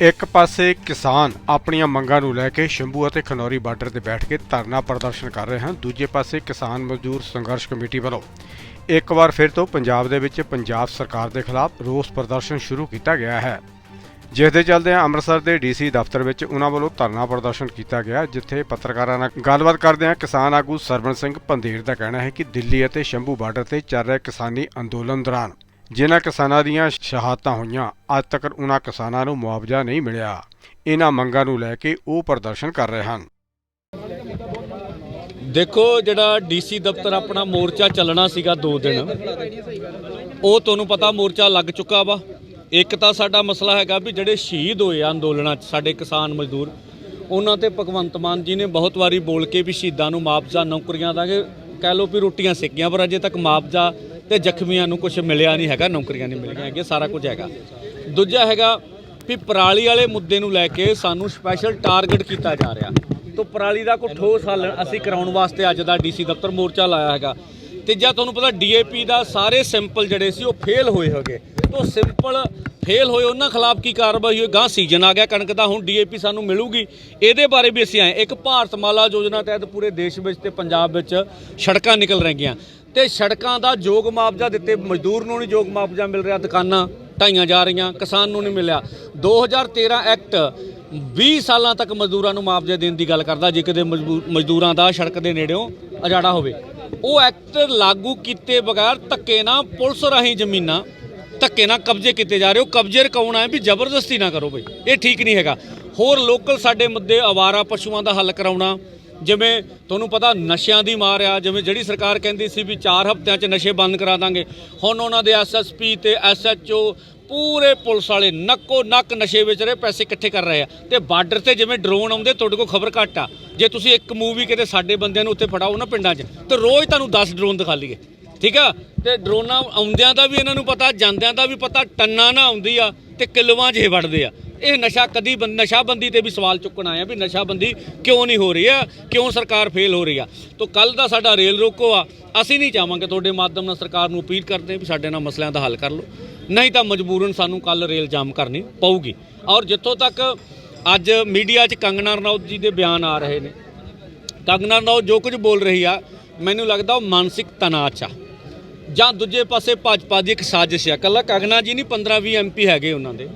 ਇੱਕ ਪਾਸੇ ਕਿਸਾਨ ਆਪਣੀਆਂ ਮੰਗਾਂ ਨੂੰ ਲੈ ਕੇ ਸ਼ੰਭੂ ਅਤੇ ਖਨੌਰੀ ਬਾਰਡਰ ਤੇ ਬੈਠ ਕੇ ਧਰਨਾ ਪ੍ਰਦਰਸ਼ਨ ਕਰ ਰਹੇ ਹਨ। ਦੂਜੇ ਪਾਸੇ ਕਿਸਾਨ ਮਜ਼ਦੂਰ ਸੰਘਰਸ਼ ਕਮੇਟੀ ਵੱਲੋਂ ਇੱਕ ਵਾਰ ਫਿਰ ਤੋਂ ਪੰਜਾਬ ਦੇ ਵਿੱਚ ਪੰਜਾਬ ਸਰਕਾਰ ਦੇ ਖਿਲਾਫ ਰੋਸ ਪ੍ਰਦਰਸ਼ਨ ਸ਼ੁਰੂ ਕੀਤਾ ਗਿਆ ਹੈ। ਜਿਸ ਦੇ ਚੱਲਦਿਆਂ ਅੰਮ੍ਰਿਤਸਰ ਦੇ ਡੀਸੀ ਦਫ਼ਤਰ ਵਿੱਚ ਉਹਨਾਂ ਵੱਲੋਂ ਧਰਨਾ ਪ੍ਰਦਰਸ਼ਨ ਕੀਤਾ ਗਿਆ, ਜਿੱਥੇ ਪੱਤਰਕਾਰਾਂ ਨਾਲ ਗੱਲਬਾਤ ਕਰਦਿਆਂ ਕਿਸਾਨ ਆਗੂ ਸਰਵਣ ਸਿੰਘ ਪੰਧੇਰ ਦਾ ਕਹਿਣਾ ਹੈ ਕਿ ਦਿੱਲੀ ਅਤੇ ਸ਼ੰਭੂ ਬਾਰਡਰ ਤੇ ਚੱਲ ਰਹੇ ਕਿਸਾਨੀ ਅੰਦੋਲਨ ਦੌਰਾਨ ਜਿਨ੍ਹਾਂ ਕਿਸਾਨਾਂ ਦੀਆਂ ਸ਼ਹਾਦਤਾਂ ਹੋਈਆਂ, ਅੱਜ ਤੱਕ ਉਹਨਾਂ ਕਿਸਾਨਾਂ ਨੂੰ ਮੁਆਵਜ਼ਾ ਨਹੀਂ ਮਿਲਿਆ। ਇਹਨਾਂ ਮੰਗਾਂ ਨੂੰ ਲੈ ਕੇ ਉਹ ਪ੍ਰਦਰਸ਼ਨ ਕਰ ਰਹੇ ਹਨ। ਦੇਖੋ, ਜਿਹੜਾ ਡੀਸੀ ਦਫ਼ਤਰ ਆਪਣਾ ਮੋਰਚਾ ਚੱਲਣਾ ਸੀਗਾ 2 ਦਿਨ, ਉਹ ਤੁਹਾਨੂੰ ਪਤਾ ਮੋਰਚਾ ਲੱਗ ਚੁੱਕਾ ਵਾ। ਇੱਕ ਤਾਂ ਸਾਡਾ ਮਸਲਾ ਹੈਗਾ ਵੀ ਜਿਹੜੇ ਸ਼ਹੀਦ ਹੋਏ ਆ ਅੰਦੋਲਨਾਂ 'ਚ, ਸਾਡੇ ਕਿਸਾਨ ਮਜ਼ਦੂਰ, ਉਹਨਾਂ ਤੇ ਭਗਵੰਤ ਮਾਨ ਜੀ ਨੇ ਬਹੁਤ ਵਾਰੀ ਬੋਲ ਕੇ ਵੀ ਸ਼ਹੀਦਾਂ ਨੂੰ ਮੁਆਵਜ਼ਾ ਨੌਕਰੀਆਂ ਦਾਂਗੇ। ਕਹਿ ਲਓ ਵੀ ਰੋਟੀਆਂ ਸਿੱਕੀਆਂ, ਪਰ ਅਜੇ ਤੱਕ ਮੁਆਵਜ਼ਾ ਤੇ ਜ਼ਖਮੀਆਂ ਨੂੰ ਕੁਝ ਮਿਲਿਆ ਨਹੀਂ ਹੈਗਾ, ਨੌਕਰੀਆਂ ਨਹੀਂ ਮਿਲੀਆਂ ਹੈਗੀਆਂ, ਸਾਰਾ ਕੁਝ ਹੈਗਾ। ਦੂਜਾ ਹੈਗਾ ਵੀ ਪਰਾਲੀ ਵਾਲੇ ਮੁੱਦੇ ਨੂੰ ਲੈ ਕੇ ਸਾਨੂੰ ਸਪੈਸ਼ਲ ਟਾਰਗੇਟ ਕੀਤਾ ਜਾ ਰਿਹਾ। ਤੋਂ ਪਰਾਲੀ ਦਾ ਕੋਈ ਠੋਸ ਹੱਲ ਅਸੀਂ ਕਰਾਉਣ ਵਾਸਤੇ ਅੱਜ ਦਾ ਡੀਸੀ ਦਫ਼ਤਰ ਮੋਰਚਾ ਲਾਇਆ ਹੈਗਾ। ਤੀਜਾ ਤੁਹਾਨੂੰ ਪਤਾ ਡੀਏਪੀ ਦਾ ਸਾਰੇ ਸੈਂਪਲ ਜਿਹੜੇ ਸੀ ਉਹ ਫੇਲ ਹੋਏ ਹੋਗੇ। ਤੋਂ ਸਿੰਪਲ ਫੇਲ ਹੋਏ ਉਹਨਾਂ ਖਿਲਾਫ ਕੀ ਕਾਰਵਾਈ ਹੋਈ ਗਾਂ ਸੀਜ਼ਨ ਆ ਗਿਆ, ਕਣਕ ਦਾ ਹੁਣ ਡੀਏਪੀ ਸਾਨੂੰ ਮਿਲੂਗੀ। ਇਹਦੇ ਬਾਰੇ ਵੀ ਅਸੀਂ ਆਏ ਇੱਕ ਭਾਰਤ ਮਾਲਾ ਯੋਜਨਾ ਤਹਿਤ ਪੂਰੇ ਦੇਸ਼ ਵਿੱਚ ਤੇ ਪੰਜਾਬ ਵਿੱਚ ਸੜਕਾਂ ਨਿਕਲ ਰਹੀਆਂ। ਤੇ ਸੜਕਾਂ ਦਾ ਯੋਗ ਮੁਆਵਜ਼ਾ ਦਿੱਤੇ, ਮਜ਼ਦੂਰ ਨੂੰ ਨਹੀਂ ਯੋਗ ਮੁਆਵਜ਼ਾ ਮਿਲ ਰਿਹਾ, ਦੁਕਾਨਾਂ ਢਾਈਆਂ ਜਾ ਰਹੀਆਂ, ਕਿਸਾਨ ਨੂੰ ਨਹੀਂ ਮਿਲਿਆ। 2013 ਐਕਟ 20 ਸਾਲਾਂ ਤੱਕ ਮਜ਼ਦੂਰਾਂ ਨੂੰ ਮੁਆਵਜ਼ਾ ਦੇਣ ਦੀ ਗੱਲ ਕਰਦਾ, ਜੇ ਕਿਤੇ ਮਜ਼ਬੂ- ਮਜ਼ਦੂਰਾਂ ਦਾ ਸੜਕ ਦੇ ਨੇੜਿਓਂ ਅਜਾੜਾ ਹੋਵੇ। ਉਹ ਐਕਟ ਲਾਗੂ ਕੀਤੇ ਬਗੈਰ ਧੱਕੇ ਨਾਲ ਪੁਲਿਸ ਰਾਹੀਂ ਜ਼ਮੀਨਾਂ ਧੱਕੇ ਨਾਲ ਕਬਜ਼ੇ ਕੀਤੇ ਜਾ ਰਹੇ ਹੋ। ਕਬਜ਼ੇ ਰਕਾਉਣਾ ਹੈ ਵੀ ਜ਼ਬਰਦਸਤੀ ਨਾ ਕਰੋ ਬਈ। ਇਹ ਠੀਕ ਨਹੀਂ ਹੈਗਾ। ਹੋਰ ਲੋਕਲ ਸਾਡੇ ਮੁੱਦੇ ਆਵਾਰਾ ਪਸ਼ੂਆਂ ਦਾ ਹੱਲ ਕਰਾਉਣਾ, ਜਿਵੇਂ ਤੁਹਾਨੂੰ ਪਤਾ ਨਸ਼ਿਆਂ ਦੀ ਮਾਰ ਆ, ਜਿਵੇਂ ਜਿਹੜੀ ਸਰਕਾਰ ਕਹਿੰਦੀ ਸੀ ਵੀ 4 ਹਫ਼ਤਿਆਂ 'ਚ ਨਸ਼ੇ ਬੰਦ ਕਰਾ ਦਾਂਗੇ। ਹੁਣ ਉਹਨਾਂ ਦੇ ਐਸਐਸਪੀ ਤੇ ਐਸਐਚਓ ਪੂਰੇ ਪੁਲਿਸ ਵਾਲੇ ਨੱਕੋ ਨੱਕ ਨਸ਼ੇ ਵਿੱਚ ਰਹੇ, ਪੈਸੇ ਇਕੱਠੇ ਕਰ ਰਹੇ ਆ। ਤੇ ਬਾਰਡਰ ਤੇ ਜਿਵੇਂ ਡਰੋਨ ਆਉਂਦੇ, ਤੁਹਾਡੇ ਕੋਲ ਖਬਰ ਘੱਟ ਆ। ਜੇ ਤੁਸੀਂ ਇੱਕ ਮੂਵੀ ਕਿਤੇ ਸਾਡੇ ਬੰਦਿਆਂ ਨੂੰ ਉੱਥੇ ਫੜਾਓ ਨਾ ਪਿੰਡਾਂ 'ਚ, ਤੇ ਰੋਜ਼ ਤੁਹਾਨੂੰ 10 ਡਰੋਨ ਦਿਖਾ ਲਈਏ। ਠੀਕ ਆ? ਤੇ ਡਰੋਨਾਂ ਆਉਂਦਿਆਂ ਦਾ ਵੀ ਇਹਨਾਂ ਨੂੰ ਪਤਾ, ਜਾਂਦਿਆਂ ਦਾ ਵੀ ਪਤਾ, ਟੰਨਾ ਨਾ ਆਉਂਦੀ ਆ ਤੇ ਕਿਲੋਆਂ 'ਚ ਇਹ ਵੜਦੇ ਆ। ਇਹ ਨਸ਼ਾ ਕਦੀ ਬੰਦ ਨਸ਼ਾਬੰਦੀ ਤੇ ਵੀ ਸਵਾਲ ਚੁੱਕਣ ਆਇਆ ਵੀ ਨਸ਼ਾਬੰਦੀ ਕਿਉਂ ਨਹੀਂ ਹੋ ਰਹੀ ਆ, ਕਿਉਂ ਸਰਕਾਰ ਫੇਲ ਹੋ ਰਹੀ ਆ। ਤੋਂ ਕੱਲ ਦਾ ਸਾਡਾ ਰੇਲ ਰੋਕੋ ਆ, ਅਸੀਂ ਨਹੀਂ ਚਾਹਾਂਗੇ ਤੁਹਾਡੇ ਮਾਧਿਅਮ ਨਾਲ ਸਰਕਾਰ ਨੂੰ ਅਪੀਲ ਕਰਦੇ ਵੀ ਸਾਡੇ ਨਾਲ ਮਸਲਿਆਂ ਦਾ ਹੱਲ ਕਰ ਲਓ। ਨਹੀਂ ਤਾਂ ਮਜਬੂਰਨ ਸਾਨੂੰ ਕੱਲ ਰੇਲ ਜਾਮ ਕਰਨੀ ਪਊਗੀ। ਔਰ ਜਿੱਥੋਂ ਤੱਕ ਅੱਜ ਮੀਡੀਆ 'ਚ ਕੰਗਨਾ ਰਣੌਤ ਜੀ ਦੇ ਬਿਆਨ ਆ ਰਹੇ ਨੇ ਕੰਗਨਾ ਰਣੌਤ ਜੋ ਕੁਝ ਬੋਲ ਰਹੀ ਆ, ਮੈਨੂੰ ਲੱਗਦਾ ਉਹ ਮਾਨਸਿਕ ਤਣਾਅ 'ਚ ਆ। ਜਾਂ ਦੂਜੇ ਪਾਸੇ ਭਾਜਪਾ ਦੀ ਇੱਕ ਸਾਜ਼ਿਸ਼ ਆ। ਕੱਲਾ ਕਗਨਾ ਜੀ ਨਹੀਂ 15 20 ਐਮਪੀ ਹੈਗੇ ਉਹਨਾਂ ਦੇ।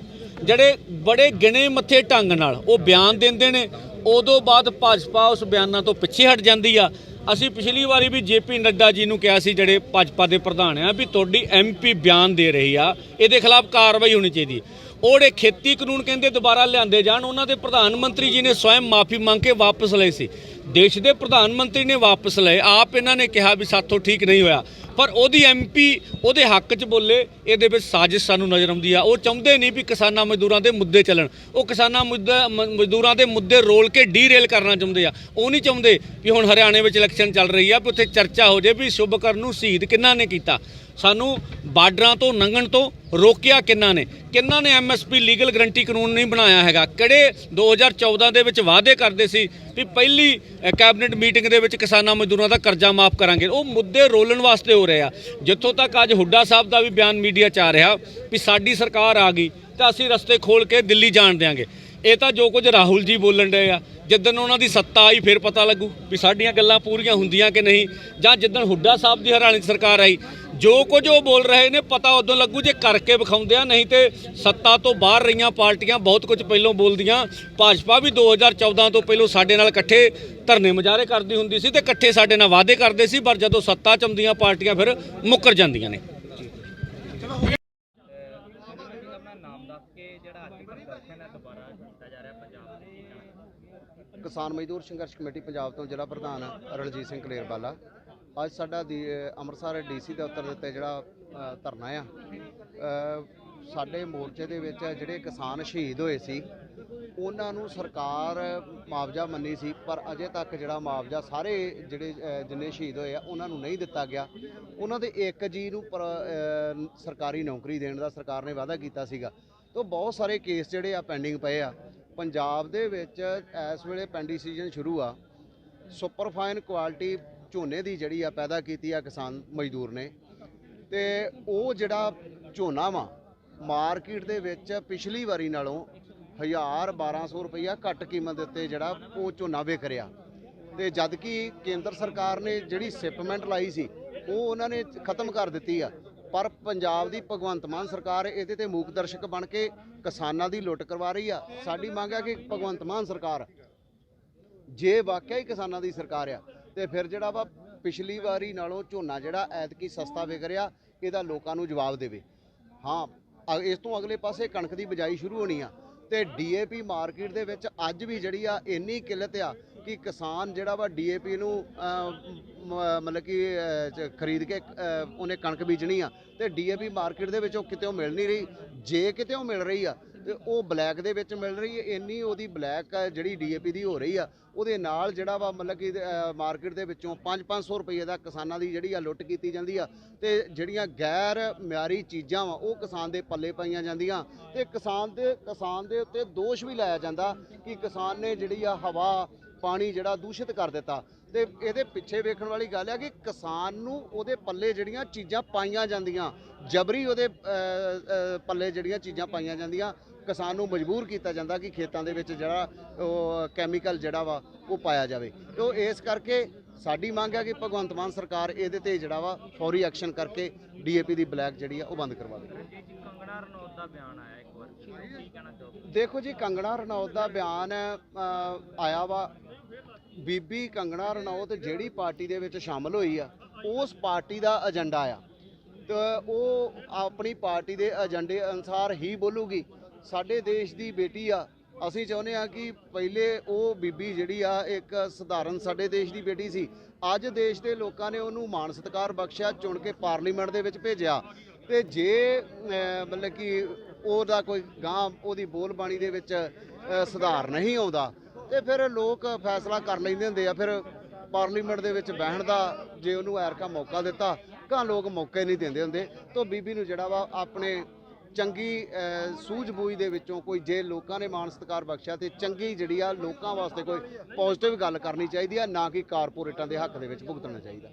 ਜਿਹੜੇ ਬੜੇ ਗਿਣੇ ਮੱਥੇ ਢੰਗ ਨਾਲ ਉਹ ਬਿਆਨ ਦਿੰਦੇ ਨੇ, ਉਦੋਂ ਬਾਅਦ ਭਾਜਪਾ ਉਸ ਬਿਆਨਾਂ ਤੋਂ ਪਿੱਛੇ ਹਟ ਜਾਂਦੀ ਆ। ਅਸੀਂ ਪਿਛਲੀ ਵਾਰੀ ਵੀ ਜੇਪੀ ਨੱਡਾ ਜੀ ਨੂੰ ਕਿਹਾ ਸੀ, ਜਿਹੜੇ ਭਾਜਪਾ ਦੇ ਪ੍ਰਧਾਨ ਆ, ਵੀ ਤੁਹਾਡੀ ਐਮਪੀ ਬਿਆਨ ਦੇ ਰਹੀ ਆ। ਇਹਦੇ ਖਿਲਾਫ ਕਾਰਵਾਈ ਹੋਣੀ ਚਾਹੀਦੀ। ਉਹੜੇ ਖੇਤੀ ਕਾਨੂੰਨ ਕਹਿੰਦੇ ਦੁਬਾਰਾ ਲਿਆਂਦੇ ਜਾਣ, ਉਹਨਾਂ ਦੇ ਪ੍ਰਧਾਨ ਮੰਤਰੀ ਜੀ ਨੇ ਸਵੈਮ ਮਾਫੀ ਮੰਗ ਕੇ ਵਾਪਸ ਲਏ ਸੀ। ਦੇਸ਼ ਦੇ ਪ੍ਰਧਾਨ ਮੰਤਰੀ ਨੇ ਵਾਪਸ ਲਏ। ਆਪ ਇਹਨਾਂ ਨੇ ਕਿਹਾ ਵੀ ਸਾਥੋਂ ਠੀਕ ਨਹੀਂ ਹੋਇਆ। ਪਰ ਉਹਦੀ ਐਮਪੀ ਉਹਦੇ ਹੱਕ 'ਚ ਬੋਲੇ, ਇਹਦੇ ਵਿੱਚ ਸਾਜ਼ਿਸ਼ ਸਾਨੂੰ ਨਜ਼ਰ ਆਉਂਦੀ ਆ। ਉਹ ਚਾਹੁੰਦੇ ਨਹੀਂ ਵੀ ਕਿਸਾਨਾਂ ਮਜ਼ਦੂਰਾਂ ਦੇ ਮੁੱਦੇ ਚੱਲਣ। ਉਹ ਕਿਸਾਨਾਂ ਮੁੱਦਾ ਮਜ਼ਦੂਰਾਂ ਦੇ ਮੁੱਦੇ ਰੋਲ ਕੇ ਡੀਰੇਲ ਕਰਨਾ ਚਾਹੁੰਦੇ ਆ। ਉਹ ਨਹੀਂ ਚਾਹੁੰਦੇ ਵੀ ਹੁਣ ਹਰਿਆਣੇ ਵਿੱਚ ਇਲੈਕਸ਼ਨ ਚੱਲ ਰਹੀ ਆ, ਵੀ ਉੱਥੇ ਚਰਚਾ ਹੋ ਜੇ ਵੀ ਸ਼ੁਭਕਰਨ ਨੂੰ ਸ਼ਹੀਦ ਕਿੰਨਾ ਨੇ ਕੀਤਾ। ਸਾਨੂੰ ਬਾਰਡਰਾਂ ਤੋਂ ਲੰਘਣ ਤੋਂ ਰੋਕਿਆ ਕਿੰਨਾ ਨੇ? ਕਿੰਨਾ ਨੇ ਐਮਐਸਪੀ ਲੀਗਲ ਗਰੰਟੀ ਕਾਨੂੰਨ ਨਹੀਂ ਬਣਾਇਆ ਹੈਗਾ? ਕਿਹੜੇ 2014 ਦੇ ਵਿੱਚ ਵਾਅਦੇ ਕਰਦੇ ਸੀ ਵੀ ਪਹਿਲੀ ਕੈਬਨਿਟ ਮੀਟਿੰਗ ਦੇ ਵਿੱਚ ਕਿਸਾਨਾਂ ਮਜ਼ਦੂਰਾਂ ਦਾ ਕਰਜ਼ਾ ਮਾਫ ਕਰਾਂਗੇ? ਉਹ ਮੁੱਦੇ ਰੋਲਣ ਵਾਸਤੇ ਹੋ ਰਹੇ ਆ। ਜਿੱਥੋਂ ਤੱਕ ਅੱਜ ਹੁੱਡਾ ਸਾਹਿਬ ਦਾ ਵੀ ਬਿਆਨ ਮੀਡੀਆ 'ਚ ਆ ਰਿਹਾ ਵੀ ਸਾਡੀ ਸਰਕਾਰ ਆ ਗਈ ਤਾਂ ਅਸੀਂ ਰਸਤੇ ਖੋਲ ਕੇ ਦਿੱਲੀ ਜਾਣ ਦਿਆਂਗੇ। ਇਹ ਤਾਂ ਜੋ ਕੁਝ ਰਾਹੁਲ ਜੀ ਬੋਲਣ ਰਹੇ ਆ। ਜਿੱਦਣ ਉਹਨਾਂ ਦੀ ਸੱਤਾ ਆਈ, ਫਿਰ ਪਤਾ ਲੱਗੂ ਵੀ ਸਾਡੀਆਂ ਗੱਲਾਂ ਪੂਰੀਆਂ ਹੁੰਦੀਆਂ ਕਿ ਨਹੀਂ। ਜਾਂ ਜਿੱਦਣ ਹੁੱਡਾ ਸਾਹਿਬ ਦੀ ਹਰਿਆਣੇ ਸਰਕਾਰ ਆਈ ਜੋ ਕੁਝ ਉਹ ਬੋਲ ਰਹੇ ਨੇ, ਪਤਾ ਉਦੋਂ ਲੱਗੂ ਜੇ ਕਰਕੇ ਵਿਖਾਉਂਦੇ ਆ, ਨਹੀਂ ਤੇ ਸੱਤਾ ਤੋਂ ਬਾਹਰ ਰਹੀਆਂ ਪਾਰਟੀਆਂ ਬਹੁਤ ਕੁਝ ਪਹਿਲਾਂ ਬੋਲਦੀਆਂ। ਭਾਜਪਾ ਵੀ 2014 ਤੋਂ ਪਹਿਲਾਂ ਸਾਡੇ ਨਾਲ ਇਕੱਠੇ ਧਰਨੇ ਮੁਜ਼ਾਹਰੇ ਕਰਦੀ ਹੁੰਦੀ ਸੀ ਤੇ ਇਕੱਠੇ ਸਾਡੇ ਨਾਲ ਵਾਅਦੇ ਕਰਦੇ ਸੀ, ਪਰ ਜਦੋਂ ਸੱਤਾ ਚ ਆਉਂਦੀਆਂ ਪਾਰਟੀਆਂ ਫਿਰ ਮੁੱਕਰ ਜਾਂਦੀਆਂ ਨੇ। ਕਿਸਾਨ ਮਜ਼ਦੂਰ ਸੰਘਰਸ਼ ਕਮੇਟੀ ਪੰਜਾਬ ਤੋਂ ਜ਼ਿਲ੍ਹਾ ਪ੍ਰਧਾਨ ਰਣਜੀਤ ਸਿੰਘ ਕਲੇਰਵਾਲਾ। ਅੱਜ ਸਾਡਾ ਦੀ ਅੰਮ੍ਰਿਤਸਰ ਡੀਸੀ ਦੇ ਉੱਤਰ ਦਿੱਤੇ ਜਿਹੜਾ ਧਰਨਾ ਆ। ਸਾਡੇ ਮੋਰਚੇ ਦੇ ਵਿੱਚ ਜਿਹੜੇ ਕਿਸਾਨ ਸ਼ਹੀਦ ਹੋਏ ਸੀ, ਉਹਨਾਂ ਨੂੰ ਸਰਕਾਰ ਮੁਆਵਜ਼ਾ ਮੰਨੀ ਸੀ, ਪਰ ਅਜੇ ਤੱਕ ਜਿਹੜਾ ਮੁਆਵਜ਼ਾ ਸਾਰੇ ਜਿਹੜੇ ਜਿੰਨੇ ਸ਼ਹੀਦ ਹੋਏ ਆ, ਉਹਨਾਂ ਨੂੰ ਨਹੀਂ ਦਿੱਤਾ ਗਿਆ। ਉਹਨਾਂ ਦੇ ਇੱਕ ਜੀ ਨੂੰ ਪਰ- ਸਰਕਾਰੀ ਨੌਕਰੀ ਦੇਣ ਦਾ ਸਰਕਾਰ ਨੇ ਵਾਅਦਾ ਕੀਤਾ ਸੀਗਾ। ਤੋਂ ਬਹੁਤ ਸਾਰੇ ਕੇਸ ਜਿਹੜੇ ਆ ਪੈਂਡਿੰਗ ਪਏ ਆ। ਪੰਜਾਬ ਦੇ ਵਿੱਚ ਇਸ ਵੇਲੇ ਪੈਂਡੀ ਸੀਜ਼ਨ ਸ਼ੁਰੂ ਆ। ਸੁਪਰਫਾਈਨ ਕੁਆਲਿਟੀ ਝੋਨੇ ਦੀ ਜਿਹੜੀ ਆ ਪੈਦਾ ਕੀਤੀ ਆ ਕਿਸਾਨ ਮਜ਼ਦੂਰ ਨੇ। ਤੇ ਉਹ ਜਿਹੜਾ ਝੋਨਾ ਵਾ, ਮਾਰਕੀਟ ਦੇ ਵਿੱਚ ਪਿਛਲੀ ਵਾਰੀ ਨਾਲੋਂ 1000 1200 ਰੁਪਈਆ ਘੱਟ ਕੀਮਤ ਦੇ ਉੱਤੇ ਜਿਹੜਾ ਉਹ ਝੋਨਾ ਵਿਕ ਰਿਹਾ। ਤੇ ਜਦ ਕਿ ਕੇਂਦਰ ਸਰਕਾਰ ਨੇ ਜਿਹੜੀ ਸਿਪਮੈਂਟ ਲਾਈ ਸੀ, ਉਹ ਉਹਨਾਂ ਨੇ ਖਤਮ ਕਰ ਦਿੱਤੀ ਆ। ਪਰ ਪੰਜਾਬ ਦੀ ਭਗਵੰਤ ਮਾਨ ਸਰਕਾਰ ਇਹਦੇ ਤੇ ਮੂਕ ਦਰਸ਼ਕ ਬਣ ਕੇ ਕਿਸਾਨਾਂ ਦੀ ਲੁੱਟ ਕਰਵਾ ਰਹੀ ਆ। ਸਾਡੀ ਮੰਗ ਆ ਕਿ ਭਗਵੰਤ ਮਾਨ ਸਰਕਾਰ, ਜੇ ਵਾਕਿਆ ਹੀ ਕਿਸਾਨਾਂ ਦੀ ਸਰਕਾਰ ਆ ਤੇ ਫਿਰ ਜਿਹੜਾ ਵਾ ਪਿਛਲੀ ਵਾਰੀ ਨਾਲੋਂ ਝੋਨਾ ਜਿਹੜਾ ਐਤਕੀ ਸਸਤਾ ਵਿਕ ਰਿਹਾ ਇਹਦਾ ਲੋਕਾਂ ਨੂੰ ਜਵਾਬ ਦੇਵੇ। ਹਾਂ ਅ- ਇਸ ਤੋਂ ਅਗਲੇ ਪਾਸੇ ਕਣਕ ਦੀ ਬਿਜਾਈ ਸ਼ੁਰੂ ਹੋਣੀ ਆ ਤੇ ਡੀਏਪੀ ਮਾਰਕੀਟ ਦੇ ਵਿੱਚ ਅੱਜ ਵੀ ਜਿਹੜੀ ਆ ਇੰਨੀ ਕਿੱਲਤ ਆ ਕਿ ਕਿਸਾਨ ਜਿਹੜਾ ਵਾ ਡੀਏਪੀ ਨੂੰ ਅ, ਮ- ਮਤਲਬ ਕਿ ਅ, ਚ- ਖਰੀਦ ਕੇ ਅ, ਉਹਨੇ ਕਣਕ ਬੀਜਣੀ ਆ ਤੇ ਡੀਏਪੀ ਮਾਰਕੀਟ ਦੇ ਵਿੱਚ ਉਹ ਕਿਤੇ ਉਹ ਮਿਲ ਨਹੀਂ ਰਹੀ। ਜੇ ਕਿਤੇ ਉਹ ਮਿਲ ਰਹੀ ਆ ਤੇ ਉਹ ਬਲੈਕ ਦੇ ਵਿੱਚ ਮਿਲ ਰਹੀ ਹੈ, ਇੰਨੀ ਉਹਦੀ ਬਲੈਕ ਜਿਹੜੀ ਡੀਏਪੀ ਦੀ ਹੋ ਰਹੀ ਆ, ਉਹਦੇ ਨਾਲ ਜਿਹੜਾ ਵਾ ਮਤਲਬ ਕਿ ਮਾਰਕੀਟ ਦੇ ਵਿੱਚੋਂ 5-500 ਰੁਪਏ ਦਾ ਕਿਸਾਨਾਂ ਦੀ ਜਿਹੜੀ ਆ ਲੁੱਟ ਕੀਤੀ ਜਾਂਦੀ ਆ ਤੇ ਜਿਹੜੀਆਂ ਗੈਰ ਮਿਆਰੀ ਚੀਜ਼ਾਂ ਵਾ, ਉਹ ਕਿਸਾਨ ਦੇ ਪੱਲੇ ਪਾਈਆਂ ਜਾਂਦੀਆਂ ਤੇ ਕਿਸਾਨ ਦੇ ਕਿਸਾਨ ਦੇ ਉੱਤੇ ਦੋਸ਼ ਵੀ ਲਾਇਆ ਜਾਂਦਾ ਕਿ ਕਿਸਾਨ ਨੇ ਜਿਹੜੀ ਆ ਹਵਾ, ਪਾਣੀ ਜਿਹੜਾ ਦੂਸ਼ਿਤ ਕਰ ਦਿੱਤਾ। ਤੇ ਇਹਦੇ ਪਿੱਛੇ ਵੇਖਣ ਵਾਲੀ ਗੱਲ ਹੈ ਕਿ ਕਿਸਾਨ ਨੂੰ ਉਹਦੇ ਪੱਲੇ ਜਿਹੜੀਆਂ ਚੀਜ਼ਾਂ ਪਾਈਆਂ ਜਾਂਦੀਆਂ ਜਬਰੀ ਉਹਦੇ ਪੱਲੇ ਜਿਹੜੀਆਂ ਚੀਜ਼ਾਂ ਪਾਈਆਂ ਜਾਂਦੀਆਂ ਕਿਸਾਨ ਨੂੰ ਮਜਬੂਰ ਕੀਤਾ ਜਾਂਦਾ ਕਿ ਖੇਤਾਂ ਦੇ ਵਿੱਚ ਜਿਹੜਾ ਉਹ ਕੈਮੀਕਲ ਜਿਹੜਾ ਵਾ ਉਹ ਪਾਇਆ ਜਾਵੇ। ਤੇ ਉਹ ਇਸ ਕਰਕੇ ਸਾਡੀ ਮੰਗ ਹੈ ਕਿ ਭਗਵੰਤ ਮਾਨ ਸਰਕਾਰ ਇਹਦੇ ਤੇ ਜਿਹੜਾ ਵਾ ਫੌਰੀ ਐਕਸ਼ਨ ਕਰਕੇ ਡੀਏਪੀ ਦੀ ਬਲੈਕ ਜਿਹੜੀ ਆ ਉਹ ਬੰਦ ਕਰਵਾ ਦੇ। ਰਣਜੀਤ ਜੀ ਕੰਗਣਾ ਰਣੌਤ ਦਾ ਬਿਆਨ ਆਇਆ ਇੱਕ ਵਾਰ। ਕੀ ਕਹਿਣਾ ਚਾਹੋਗੇ? ਦੇਖੋ ਜੀ ਕੰਗਣਾ ਰਣੌਤ ਦਾ ਬਿਆਨ ਆਇਆ ਵਾ ਬੀਬੀ ਕੰਗਣਾ ਰਣੌਤ ਜਿਹੜੀ ਪਾਰਟੀ ਦੇ ਵਿੱਚ ਸ਼ਾਮਲ ਹੋਈ ਆ, ਉਸ ਪਾਰਟੀ ਦਾ ਏਜੰਡਾ ਆ। ਤੇ ਉਹ ਆਪਣੀ ਪਾਰਟੀ ਦੇ ਏਜੰਡੇ ਅਨੁਸਾਰ ਹੀ ਬੋਲੂਗੀ, ਸਾਡੇ ਦੇਸ਼ ਦੀ ਬੇਟੀ ਆ। ਅਸੀਂ ਚਾਹੁੰਦੇ ਆ ਕਿ ਪਹਿਲੇ ਉਹ ਬੀਬੀ ਜਿਹੜੀ ਆ, ਇੱਕ ਸਧਾਰਨ ਸਾਡੇ ਦੇਸ਼ ਦੀ ਬੇਟੀ ਸੀ। ਅੱਜ ਦੇਸ਼ ਦੇ ਲੋਕਾਂ ਨੇ ਉਹਨੂੰ ਮਾਣ ਸਤਿਕਾਰ ਬਖਸ਼ਿਆ, ਚੁਣ ਕੇ ਪਾਰਲੀਮੈਂਟ ਦੇ ਵਿੱਚ ਭੇਜਿਆ। ਤੇ ਜੇ ਮਤਲਬ ਕਿ ਉਹਦਾ ਕੋਈ ਗਾਂ ਉਹਦੀ ਬੋਲਬਾਣੀ ਦੇ ਵਿੱਚ ਸੁਧਾਰ ਨਹੀਂ ਆਉਂਦਾ ਤੇ ਫਿਰ ਲੋਕ ਫੈਸਲਾ ਕਰ ਲੈਂਦੇ ਹੁੰਦੇ ਆ, ਫਿਰ ਪਾਰਲੀਮੈਂਟ ਦੇ ਵਿੱਚ ਬਹਿਣ ਦਾ ਜੇ ਉਹਨੂੰ ਐਰਕਾ ਮੌਕਾ ਦਿੱਤਾ, ਤਾਂ ਲੋਕ ਮੌਕੇ ਨਹੀਂ ਦਿੰਦੇ ਹੁੰਦੇ। ਤਾਂ ਬੀਬੀ ਨੂੰ ਜਿਹੜਾ ਵਾ ਆਪਣੇ ਚੰਗੀ ਸੂਝ-ਬੂਝ ਦੇ ਵਿੱਚੋਂ ਕੋਈ ਜੇ ਲੋਕਾਂ ਨੇ ਮਾਣ ਸਤਿਕਾਰ ਬਖਸ਼ਿਆ, ਤੇ ਚੰਗੀ ਜਿਹੜੀ ਆ ਲੋਕਾਂ ਵਾਸਤੇ ਕੋਈ ਪੋਜ਼ਿਟਿਵ ਗੱਲ ਕਰਨੀ ਚਾਹੀਦੀ ਆ, ਨਾ ਕਿ ਕਾਰਪੋਰੇਟਾਂ ਦੇ ਹੱਕ ਦੇ ਵਿੱਚ ਭੁਗਤਣਾ ਚਾਹੀਦਾ।